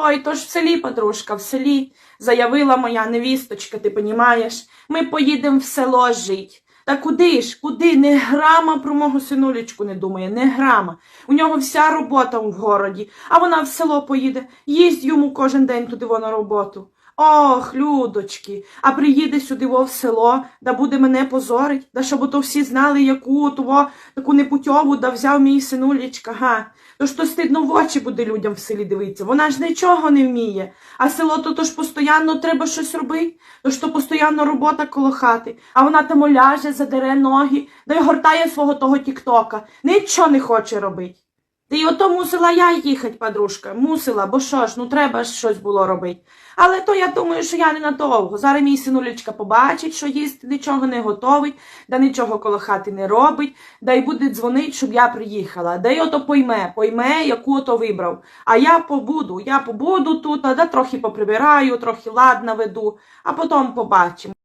Ой, то ж в селі, подружка, в селі, заявила моя невісточка, ти понімаєш, ми поїдемо в село жить. Та куди ж, куди? Не грама про мого синулечку не думає, не грама. У нього вся робота в городі, а вона в село поїде, їсть йому кожен день туди на роботу. Ох, людочки, а приїде сюди во в село, да буде мене позорить, да щоб ото всі знали, яку того, таку непутьову да взяв мій синулечка, га. То ж то стидно в очі буде людям в селі дивитися. Вона ж нічого не вміє. А село то, то ж постійно треба щось робити. То ж то постійно робота коло хати. А вона там задере ноги, да й гортає свого того тіктока. Нічого не хоче робити. Та й ото мусила я їхати, подружка. Мусила, бо що ж, ну треба ж щось було робити. Але то я думаю, що я не надовго. Зараз мій синулечка побачить, що їсти нічого не готовий, да нічого коло хати не робить, да й буде дзвонить, щоб я приїхала. Да й ото пойме, пойме, яку ото вибрав. А я побуду, я побуду тут, да трохи поприбираю, трохи лад наведу, а потім побачимо.